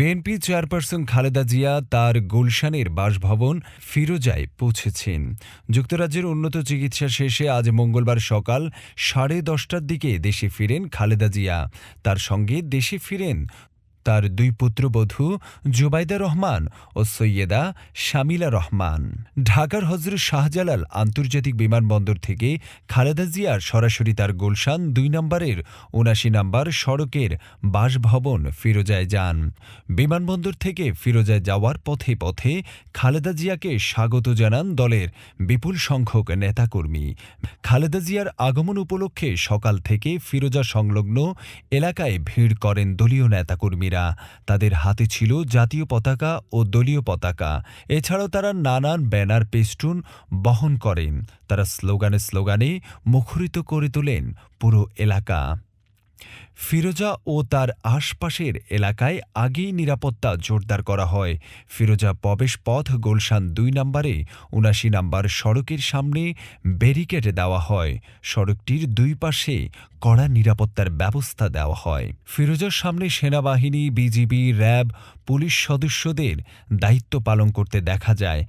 BNP chairperson Khaleda Zia তার গুলশানের বাসভবন ফিরোজায় পৌঁছেছেন। যুক্তরাজ্যের উন্নত চিকিৎসা শেষে আজ মঙ্গলবার সকাল সাড়ে দশটার দিকে দেশে ফিরেন খালেদা জিয়া। তার সঙ্গে দেশে ফিরেন তার দুই পুত্রবধূ জুবাইদা রহমান ও সৈয়দা শামিলা রহমান। ঢাকার হজরত শাহজালাল আন্তর্জাতিক বিমানবন্দর থেকে খালেদা জিয়ার সরাসরি তার গুলশান দুই নম্বরের উনাশি নম্বর সড়কের বাসভবন ফিরোজায় যান। বিমানবন্দর থেকে ফিরোজায় যাওয়ার পথে পথে খালেদা জিয়াকে স্বাগত জানান দলের বিপুল সংখ্যক নেতাকর্মী। খালেদা জিয়ার আগমন উপলক্ষে সকাল থেকে ফিরোজা সংলগ্ন এলাকায় ভিড় করেন দলীয় নেতাকর্মীরা তাদের হাতে ছিল জাতীয় পতাকা ও দলীয় পতাকা। এছাড়াও তারা নানান ব্যানার পেস্টুন বহন করেন। তারা স্লোগানে স্লোগানে মুখরিত করে তোলেন পুরো এলাকা। ফিরোজা ও তার আশপাশের এলাকায় আগেই নিরাপত্তা জোরদার করা হয়। ফিরোজা প্রবেশ পথ গোলশান দুই নম্বরে, উনাশি নম্বর সড়কের সামনে ব্যারিকেড দেওয়া হয়। সড়কটির দুই পাশে কড়া নিরাপত্তার ব্যবস্থা দেওয়া হয়। ফিরোজার সামনে সেনাবাহিনী, বিজিবি, র্যাব, পুলিশ সদস্যদের দায়িত্ব পালন করতে দেখা যায়।